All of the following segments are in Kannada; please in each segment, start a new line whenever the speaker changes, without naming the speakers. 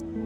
Bye.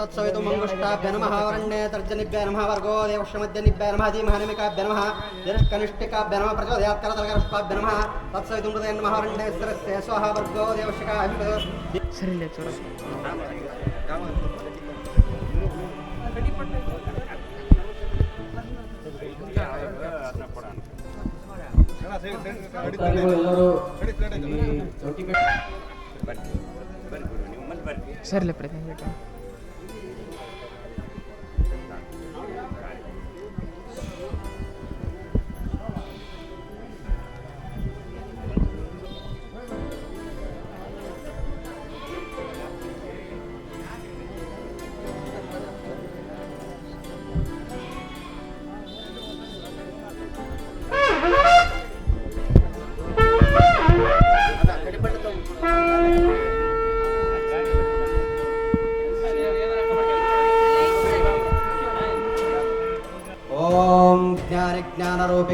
तत्सवितुमङ्गुष्टाभ्य नमः वरण्ये तर्जनिभ्य नमः वर्गो देवश्रमद्यनिभ्य नमः धीमहनिमिकाभ्य नमः जनिष्कनिष्ठिकाभ्य नमः प्रचोदयात्करतलकरष्पाभ्य नमः तत्सवितुं हृदय नमः वरण्ये स्थिरस्य स्वाहा वर्गो देवशिकाभ्य
ಸರಿಲ್ಲ ಚೂರ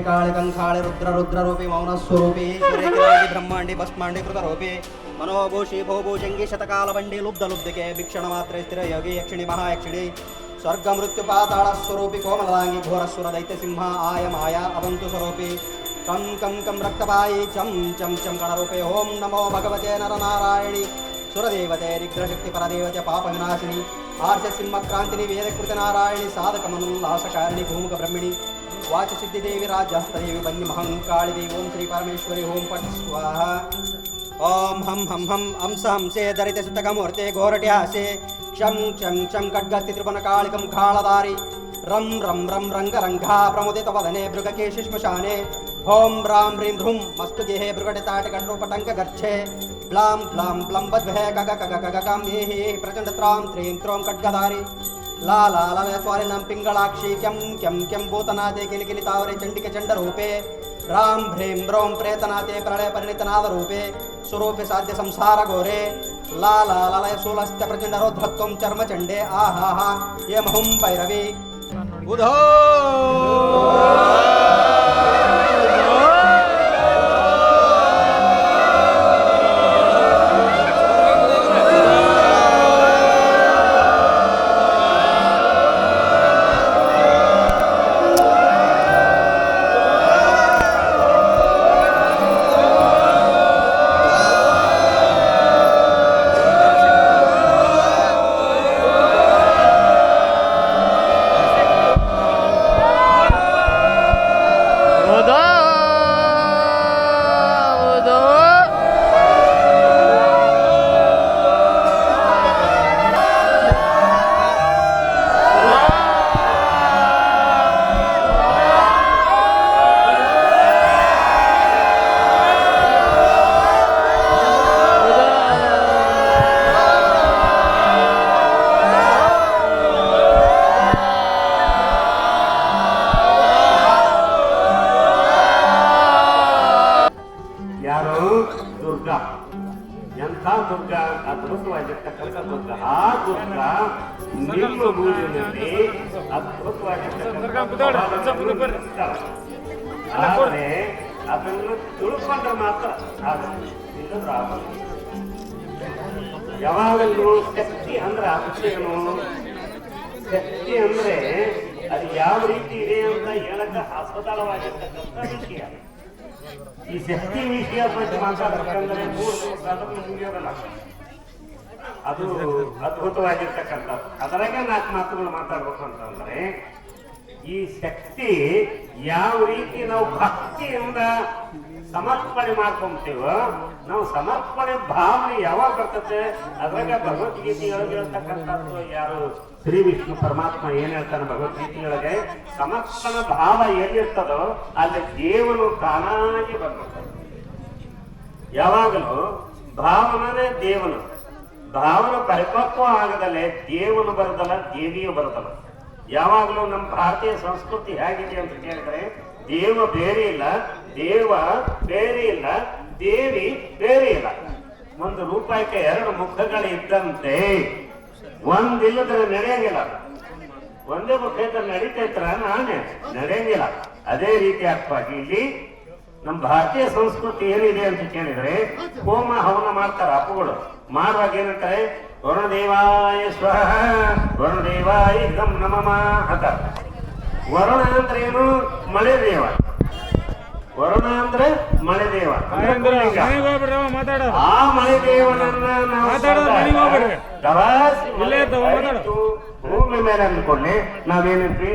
काले कंखाले रुद्र रुद्र रुद्ररूपे मौनस्वरूपे ब्रह्मांडे भस्मांडे कृतरूपे, मनोभूषी भोभूजंगी शतकालवंडे लुब्ध लुब्धके भिक्षणमात्रे स्थिर योगी यक्षिणि, महायक्षिणे स्वर्ग मृत्युपाताळस्वरूपि कोमलाङ्गि दैत्य सिंह आय माया अवन्तु स्वरूपे, कं कं कं रक्तपायी चम चम चम गणरूपे ओम नमो भगवते नरनारायणि, सुरदेवते निग्रशक्ति परदेवते, पापविनाशिनि आर्षसिंहक्रान्तिनि वेदकृतनारायणि, साधकमनुल्लासकारिणि भूमुखब्रह्मिणि वाचसिद्धिदेवी महं वन्यमहं काळिदेवी ओम श्री परमेश्वरी ओम पट स्वाहा ओम हम हम हम हंस हंसे अं दरित सुतकमूर्ते घोरट्यासे क्षं क्षं क्षं खड्गस्तित्रिपणकालिकं काळधारि रं रं रं रङ्गरङ्घा प्रमुदितवदने भृगकेशिश्मशाने ॐ रां ह्रीं ह्रुं मस्तु गेहे भृगटताटकण्डोपटङ्कगर्छे ब्लां ब्लां ब्लं बद्वहे गग गग गग गं हे हे एहि प्रचण्डत्रां त्रीं त्रों खड्गधारि। లాలాలనస్వాలినం పింగళాక్షి క్యం క్యం క్యం భూతనాథే కిలికిలి తావరే చండిక చండరూపే. రాం హ్రీం రౌం ప్రేతనాథే ప్రళయ
పరిణితనాథరూపే. స్వరూపే
సాధ్య సంసార ఘోరే. లాలాలయ శూలస్య ప్రచండరోద్ధత్వం చర్మచండే ఆహాహా ఏ భైరవి. బుధో! ಆದರೆ ಅದನ್ನು ತಿಳ್ಕೊಂಡ್ರೆ ಮಾತ್ರ ಇಲ್ಲದ್ರೆ. ಯಾವಾಗಲೂ ಶಕ್ತಿ ಅಂದ್ರೆ ಅಭಿಷೇಕನು. ಶಕ್ತಿ ಅಂದ್ರೆ ಅದು ಯಾವ ರೀತಿ ಇದೆ ಅಂತ ಹೇಳಕ ಅಸ್ಪತಾಳವಾಗಿರ್ತಕ್ಕಂಥ ವಿಷಯ. ಈ ಶಕ್ತಿ ವಿಷಯ ಬಗ್ಗೆ ಮಾತಾಡ್ಬೇಕಂದ್ರೆ ಮೂರು ಅದು ಅದ್ಭುತವಾಗಿರ್ತಕ್ಕಂಥದ್ದು. ಅದರಾಗೆ ನಾಲ್ಕು ಮಾತುಗಳು ಮಾತಾಡ್ಬೇಕು ಅಂತಂದ್ರೆ ಈ ಶಕ್ತಿ ಯಾವ ರೀತಿ ನಾವು ಭಕ್ತಿಯಿಂದ ಸಮರ್ಪಣೆ ಮಾಡ್ಕೊಂತೀವೋ, ನಾವು ಸಮರ್ಪಣೆ ಭಾವನೆ ಯಾವಾಗ ಬರ್ತದೆ, ಅದ್ರಾಗ ಭಗವದ್ಗೀತೆಯೊಳಗೆ ಯಾರು? ಶ್ರೀ ವಿಷ್ಣು ಪರಮಾತ್ಮ ಏನ್ ಹೇಳ್ತಾನೆ ಭಗವದ್ಗೀತೆಯೊಳಗೆ? ಸಮರ್ಪಣ ಭಾವ ಎಲ್ಲಿರ್ತದೋ ಅಲ್ಲಿ ದೇವನು ತಾನಾಗಿ ಬರ್ಬೇಕು ಯಾವಾಗಲೂ ಭಾವನೇ ದೇವನು. ಭಾವನ ಪರಿಪಕ್ವ ಆಗದಲ್ಲೇ ದೇವನು ಬರದಲ್ಲ, ದೇವಿಯು ಬರದಲ್ಲ. ಯಾವಾಗಲೂ ನಮ್ಮ ಭಾರತೀಯ ಸಂಸ್ಕೃತಿ ಹೇಗಿದೆ ಅಂತ ಕೇಳಿದ್ರೆ, ದೇವ ಬೇರೆ ಇಲ್ಲ, ದೇವ ಬೇರೆ ಇಲ್ಲ, ದೇವಿ ಬೇರೆ ಇಲ್ಲ. ಒಂದು ರೂಪಾಯಿಗೆ ಎರಡು ಮುಖಗಳು ಇದ್ದಂತೆ, ಒಂದಿಲ್ಲದ್ರೆ ನಡೆಯಂಗಿಲ್ಲ. ಒಂದೇ ಮುಖ ಇದ್ರೆ ನಡೀತೈತ್ರ ನಾನೇ ನಡೆಯಂಗಿಲ್ಲ. ಅದೇ ರೀತಿ ಅರ್ಥವಾಗಿ ಇಲ್ಲಿ ನಮ್ಮ ಭಾರತೀಯ ಸಂಸ್ಕೃತಿ ಏನಿದೆ ಅಂತ ಕೇಳಿದ್ರೆ, ಹೋಮ ಹವನ ಮಾಡ್ತಾರೆ ಅಪ್ಪುಗಳು. ಮಾಡುವಾಗ ಏನಂತಾರೆ? ವರುಣದೇವಾಯ ಸ್ವಹ ವರುಣದೇವಾಯ ಗಂ ನಮಮ ಅಂತ. ವರುಣ ಅಂದ್ರೆ ಏನು? ಮಳೆ ದೇವ ವರುಣ ಅಂದ್ರೆ ಮಳೆ ದೇವ ಆ ಮಳೆ ದೇವನನ್ನ ನಾವು. ಪ್ರವಾಸಿ. ಹರಿದು ಭೂಮಿ ಮೇಲೆ ಅಂದ್ಕೊಂಡೆ. ನಾವೇನಿದ್ವಿ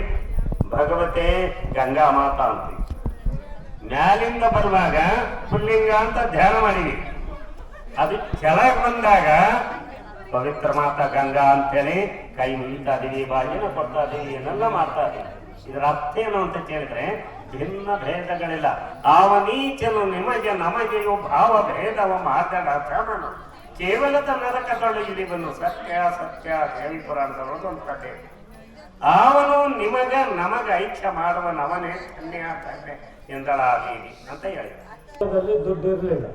ಭಗವತೆ ಗಂಗಾ ಮಾತಾ ಅಂತೀವಿ. ಮ್ಯಾಲಿಂದ ಬರುವಾಗ ಪುಲ್ಲಿಂಗ ಅಂತ ಧ್ಯಾನ ಮಾಡಿವಿ ಅದು ಕೆಳಗೆ ಬಂದಾಗ ಪವಿತ್ರ ಮಾತಾ ಗಂಗಾ ಅಂತೇಳಿ ಕೈ ಮುಗಿತಾ ಇದೀವಿ ಬಾಯಿನ ಕೊಡ್ತಾ ಇದೀವಿ ಏನೆಲ್ಲ ಮಾಡ್ತಾ ಇದೀವಿ ಇದರ ಅರ್ಥ ಏನು ಅಂತ ಕೇಳಿದ್ರೆ ಭಿನ್ನ ಭೇದಗಳಿಲ್ಲ. ಅವನೀಚನು ನಿಮಗೆ ನಮಗೆ ಭಾವ ಭೇದವ ಮಾತಾಡ ಕೇವಲದ ಇಲ್ಲಿ ಬಂದು ಸತ್ಯ ಸತ್ಯ, ದೇವಿ ಪುರಾಣ ಒಂದು ಕಥೆ ಅವನು ನಿಮಗೆ, ನಮಗ ಐಕ್ಯ ಮಾಡುವ ನವನೇ ಕನ್ಯಾ ಕನ್ಯೆ ಎಂದಳಾದೀನಿ ಅಂತ ಹೇಳಿದ
ದುಡ್ಡು ಇರಲಿಲ್ಲ.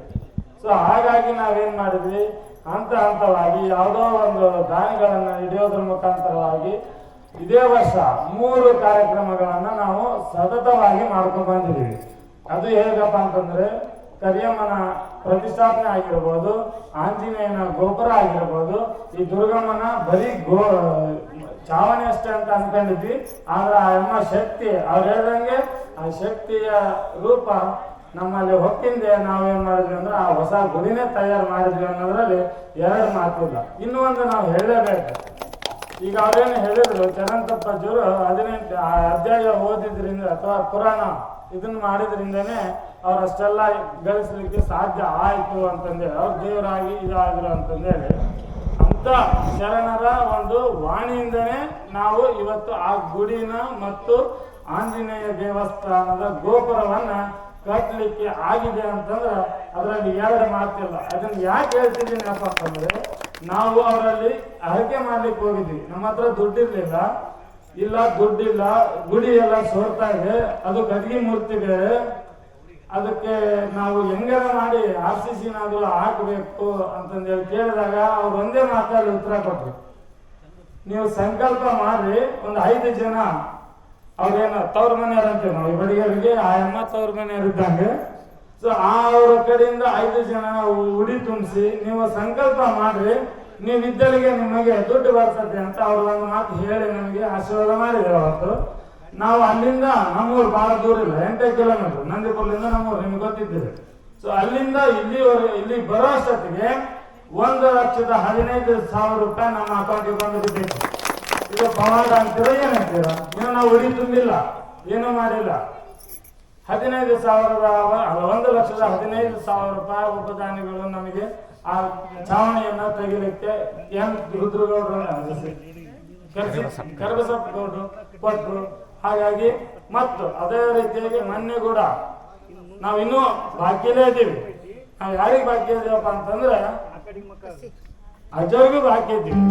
ಸೊ ಹಾಗಾಗಿ ನಾವೇನ್ ಮಾಡಿದ್ವಿ? ಹಂತ ಹಂತವಾಗಿ ಯಾವುದೋ ಒಂದು ದಾನಿಗಳನ್ನ ಹಿಡಿಯೋದ್ರ ಮುಖಾಂತರವಾಗಿ ಇದೇ ವರ್ಷ ಮೂರು ಕಾರ್ಯಕ್ರಮಗಳನ್ನು ನಾವು ಸತತವಾಗಿ ಮಾಡ್ಕೊಂಡು ಬಂದಿದ್ದೀವಿ. ಅದು ಹೇಗಪ್ಪ ಅಂತಂದ್ರೆ ಕರಿಯಮ್ಮನ ಪ್ರತಿಷ್ಠಾಪನೆ ಆಗಿರ್ಬೋದು, ಆಂಜನೇಯನ ಗೋಪುರ ಆಗಿರ್ಬೋದು, ಈ ದುರ್ಗಮ್ಮನ ಬರೀ ಗೋ, ಚಾವಣಿ ಅಷ್ಟೇ ಅಂತ ಅನ್ಕೊಂಡಿದ್ವಿ. ಆದ್ರೆ ಆ ಅಮ್ಮ ಶಕ್ತಿ, ಅವ್ರು ಹೇಳ್ದಂಗೆ ಆ ಶಕ್ತಿಯ ರೂಪ ನಮ್ಮಲ್ಲಿ ಹೊಕ್ಕಿಂದೆ ನಾವೇನು ಮಾಡಿದ್ವಿ ಅಂದ್ರೆ ಆ ಹೊಸ ಗುಡಿನೇ ತಯಾರು ಮಾಡಿದ್ವಿ ಅನ್ನೋದ್ರಲ್ಲಿ ಎರಡು ಮಾತಿಲ್ಲ ಇನ್ನೂ ಒಂದು ನಾವು ಹೇಳಲೇಬೇಕು. ಈಗ ಅವ್ರೇನು ಹೇಳಿದ್ರು ಚರಂತಪ್ಪಜ್ಜರು ಹದಿನೆಂಟು, ಆ ಅಧ್ಯಾಯ ಓದಿದ್ರಿಂದ ಅಥವಾ ಪುರಾಣ ಇದನ್ನ ಮಾಡಿದ್ರಿಂದನೇ ಅವ್ರು ಅಷ್ಟೆಲ್ಲ ಗಳಿಸ್ಲಿಕ್ಕೆ ಸಾಧ್ಯ ಆಯ್ತು ಅಂತಂದೇಳಿ, ಅವ್ರು ದೇವರಾಗಿ ಇದಾದ್ರು ಅಂತಂದೇಳಿ. ಅಂತ ಶರಣರ ಒಂದು ವಾಣಿಯಿಂದನೇ ನಾವು ಇವತ್ತು ಆ ಗುಡಿನ ಮತ್ತು ಆಂಜನೇಯ ದೇವಸ್ಥಾನದ ಗೋಪುರವನ್ನ ಕಟ್ಟಲಿಕ್ಕೆ ಆಗಿದೆ ಅಂತಂದ್ರೆ ಅದರಲ್ಲಿ ಎರಡು ಮಾತಿಲ್ಲ. ಅದನ್ನ ಯಾಕೆ ಹೇಳ್ತಿದ್ದೀನಿ ಅಪ್ಪ ಅಂತಂದ್ರೆ, ನಾವು ಅವರಲ್ಲಿ ಹರಕೆ ಮಾಡ್ಲಿಕ್ಕೆ ಹೋಗಿದ್ವಿ ನಮ್ಮ ಹತ್ರ ದುಡ್ಡಿರ್ಲಿಲ್ಲ. ಇಲ್ಲ, ದುಡ್ಡಿಲ್ಲ. ಗುಡಿ ಎಲ್ಲ ಸೋರ್ತಾ ಇದೆ. ಅದು ಕಟ್ಗಿ ಮೂರ್ತಿ ಬೇರೆ ಅದಕ್ಕೆ ನಾವು ಹೆಂಗಾರ ಮಾಡಿ ಆರ್ ಸಿ ಸಿನಾದ್ರೂ ಹಾಕಬೇಕು ಅಂತಂದೇಳಿ ಕೇಳಿದಾಗ ಅವ್ರು ಒಂದೇ ಮಾತಲ್ಲಿ ಉತ್ತರ ಕೊಟ್ರು. ನೀವು ಸಂಕಲ್ಪ ಮಾಡ್ರಿ. ಒಂದು ಐದು ಜನ ಅವ್ರೇನು, ತವ್ರ ಮನೆಯವ್ರ ಅಂತೀವಿ ನಾವು. ಬಡಿಗರಿಗೆ ಆ ಅಮ್ಮ ತವ್ರ ಮನೆಯವ್ರು ಇದ್ದಂಗೆ. ಸೊ ಆ ಅವ್ರ ಕಡೆಯಿಂದ ಐದು ಜನ ಉಡಿ ತುಂಬಿಸಿ, ನೀವು ಸಂಕಲ್ಪ ಮಾಡ್ರಿ, ನೀವು ಇದ್ದಲ್ಲಿಗೆ ನಿಮಗೆ ದುಡ್ಡು ಬರ್ತದೆ ಅಂತ ಅವ್ರು ಒಂದು ಮಾತು ಹೇಳಿ ನಮಗೆ ಆಶೀರ್ವಾದ ಮಾಡಿದ್ರು ಅವತ್ತು. ನಾವು ಅಲ್ಲಿಂದ, ನಮ್ಮೂರು ಬಹಳ ದೂರ ಇಲ್ಲ, ಎಂಟೇ ಕಿಲೋಮೀಟರ್, ನಂದಿಪುರದಿಂದ ನಮ್ಮೂರು, ನಿಮ್ಗೆ ಗೊತ್ತಿದ್ದೀರಿ. ಸೊ ಅಲ್ಲಿಂದ ಇಲ್ಲಿವರೆಗೆ ಇಲ್ಲಿ ಬರೋ ಅಷ್ಟೊತ್ತಿಗೆ ಒಂದು ಲಕ್ಷದ ಹದಿನೈದು ಸಾವಿರ ರೂಪಾಯಿ ನಮ್ಮ ಅಕೌಂಟಿಗೆ ಬಂದು ಇದು ಪವಾಡ ಅಂತೀರ ಏನಂತೀರ ಇನ್ನು ನಾವು ಉಡಿ ತುಂಬಿಲ್ಲ, ಏನೂ ಮಾಡಿಲ್ಲ. ಹದಿನೈದು ಸಾವಿರದ ಒಂದು ಲಕ್ಷದ ಹದಿನೈದು ಸಾವಿರ ರೂಪಾಯಿ ಉಪದಾನಿಗಳು ನಮಗೆ ಆ ಚಾವಣಿಯನ್ನ ತೆಗಿಲಿಕ್ಕೆ ಎನ್ ರುದ್ರಗೌಡರು ಕರ್ಬಸಪ್ಪ ಗೌಡರು ಕೊಟ್ರು. ಹಾಗಾಗಿ ಮತ್ತು ಅದೇ ರೀತಿಯಾಗಿ ಮೊನ್ನೆ ಕೂಡ ನಾವು ಇನ್ನೂ ಬಾಕಿಲೇ ಇದ್ದೀವಿ. ನಾವು ಯಾರಿಗೆ ಬಾಕಿ ಇದೀವಪ್ಪ ಅಂತಂದ್ರೆ ಅಜ್ಜವ್ರಿಗೂ ಬಾಕಿ ಇದ್ದೀವಿ.